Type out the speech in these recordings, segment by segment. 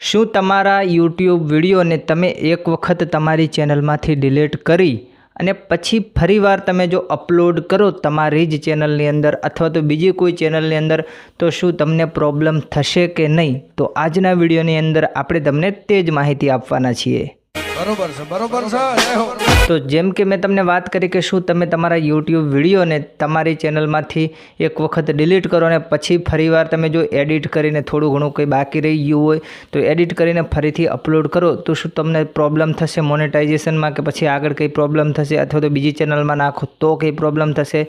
શું તમારા યુટ્યુબ વિડીયોને તમે એક વખત તમારી ચેનલમાંથી ડિલીટ કરી અને પછી ફરીવાર તમે જો અપલોડ કરો તમારી જ ચેનલની અંદર અથવા તો બીજી કોઈ ચેનલની અંદર, તો શું તમને પ્રોબ્લેમ થશે કે નહીં? તો આજના વિડીયોની અંદર આપણે તમને તે જ માહિતી આપવાના છીએ. બરોબર છે બરોબર છે તો જેમ કે મેં તમને વાત કરી કે શું તમે તમારા યુટ્યુબ વિડીયોને તમારી ચેનલમાંથી એક વખત ડિલીટ કરો અને પછી ફરીવાર તમે જો એડિટ કરીને થોડું ઘણું કંઈ બાકી રહી ગયું હોય, તો એડિટ કરીને ફરીથી અપલોડ કરો, તો શું તમને પ્રોબ્લેમ થશે મોનેટાઇઝેશનમાં કે પછી આગળ કંઈ પ્રોબ્લેમ થશે અથવા તો બીજી ચેનલમાં નાખો તો કંઈ પ્રોબ્લેમ થશે?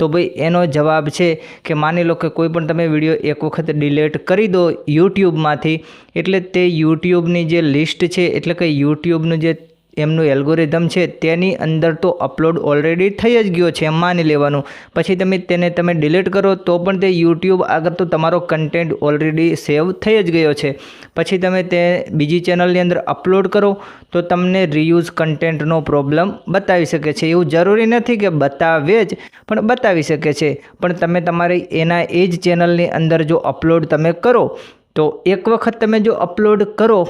તો ભાઈ એનો જવાબ છે કે માની લો કે કોઈ પણ તમે વીડિયો એક વખત ડિલીટ કરી દો યુટ્યુબમાંથી એટલે તે યુટ્યુબની જે લિસ્ટ છે, એટલે કે યુટ્યુબનું જે એમનું એલ્ગોરિધમ છે તેની અંદર તો અપલોડ ઓલરેડી થઈ જ ગયો છે, એમ માની લેવાનું. પછી તમે તેને તમે ડિલીટ કરો તો પણ તે યુટ્યુબ આગળ તો તમારો કન્ટેન્ટ ઓલરેડી સેવ થઈ જ ગયો છે. પછી તમે તે બીજી ચેનલની અંદર અપલોડ કરો તો તમને રીયુઝ કન્ટેન્ટનો પ્રોબ્લેમ બતાવી શકે છે. એવું જરૂરી નથી કે બતાવે જ, પણ બતાવી શકે છે. પણ તમે તમારી એના એ જ ચેનલની અંદર જો અપલોડ તમે કરો, તો એક વખત તમે જો અપલોડ કરો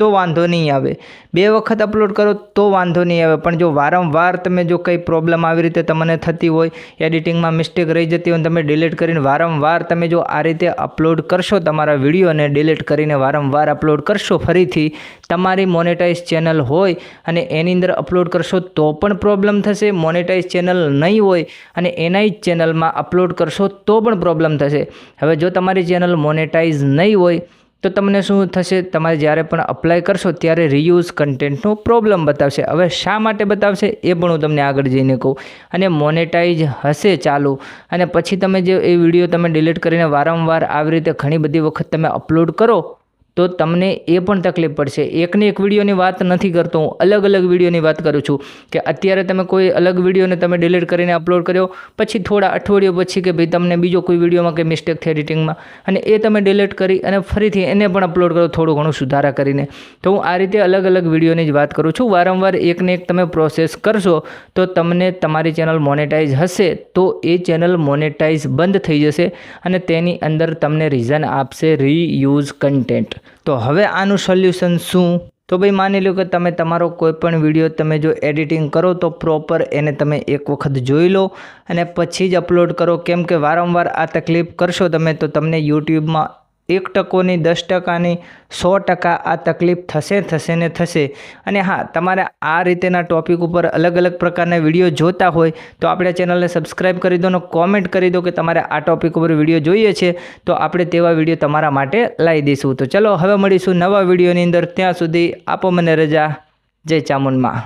તો વાંધો નહીં આવે. બે વખત અપલોડ કરો તો વાંધો નહીં આવે. પણ જો વારંવાર તમે જો કંઈ પ્રોબ્લેમ આવી રીતે તમને થતી હોય એડિટિંગમાં મિસ્ટેક રહી જતી હોય તમે ડિલીટ કરીને વારંવાર તમે જો આ રીતે અપલોડ કરશો, તમારા વિડીયોને ડિલીટ કરીને વારંવાર અપલોડ કરશો ફરીથી, તમારી મોનેટાઇઝ ચેનલ હોય અને એની અંદર અપલોડ કરશો તો પણ પ્રોબ્લેમ થશે મોનેટાઇઝ ચેનલ નહીં હોય અને એના જ ચેનલમાં અપલોડ કરશો તો પણ પ્રોબ્લેમ થશે. હવે જો તમારી ચેનલ મોનેટાઇઝ નહીં હોય તો તમને શું થશે? તમારે જ્યારે પણ અપ્લાય કરશો, ત્યારે રીયુઝ કન્ટેન્ટનો પ્રોબ્લેમ બતાવશે. હવે શા માટે બતાવશે? એ પણ હું તમને આગળ જઈને કહું. અને મોનેટાઇઝ હશે ચાલુ. અને પછી તમે જે એ વીડિયો તમે ડિલીટ કરીને વારંવાર આવી રીતે ઘણી બધી વખત તમે અપલોડ કરો તો તમને એ પણ તકલીફ પડશે. એકને એક વિડીયોની વાત નથી કરતો હું. અલગ અલગ વિડીયોની વાત કરું છું કે અત્યારે તમે કોઈ અલગ વિડીયોને તમે ડિલીટ કરીને અપલોડ કર્યો, પછી થોડા અઠવાડિયો પછી કે ભાઈ તમને બીજો કોઈ વિડીયોમાં કંઈ મિસ્ટેક થઈ એડિટિંગમાં અને એ તમે ડિલીટ કરી અને ફરીથી એને પણ અપલોડ કરો, થોડું ઘણું સુધારા કરીને. તો હું આ રીતે અલગ અલગ વિડીયોની જ વાત કરું છું. વારંવાર એકને એક તમે પ્રોસેસ કરશો, તો તમને તમારી ચેનલ મોનેટાઇઝ હશે, તો એ ચેનલ મોનેટાઇઝ બંધ થઈ જશે અને તેની અંદર તમને રીઝન આપશે રીયુઝ કન્ટેન્ટ તો હવે આનું સોલ્યુશન શું? તો ભાઈ માની લો કે તમે તમારો કોઈપણ વીડિયો તમે જો એડિટિંગ કરો તો પ્રોપર એને તમે એક વખત જોઈ લો અને પછી જ અપલોડ કરો. કેમ કે વારંવાર આ તકલીફ કરશો તમે તો તમને યુટ્યુબમાં એક ટકોની, દસ ટકાની, સો ટકા આ તકલીફ થશે થશે ને થશે. અને હા, તમારે આ રીતેના ટોપિક ઉપર અલગ અલગ પ્રકારના વીડિયો જોતા હોય, તો આપણે ચેનલને સબસ્ક્રાઈબ કરી દો અને કોમેન્ટ કરી દો કે તમારે આ ટોપિક ઉપર વીડિયો જોઈએ છે, તો આપણે તેવા વીડિયો તમારા માટે લાવી દઈશું. તો ચલો, હવે મળીશું નવા વિડીયોની અંદર. ત્યાં સુધી આપો મને રજા. જય ચામુંડમાં.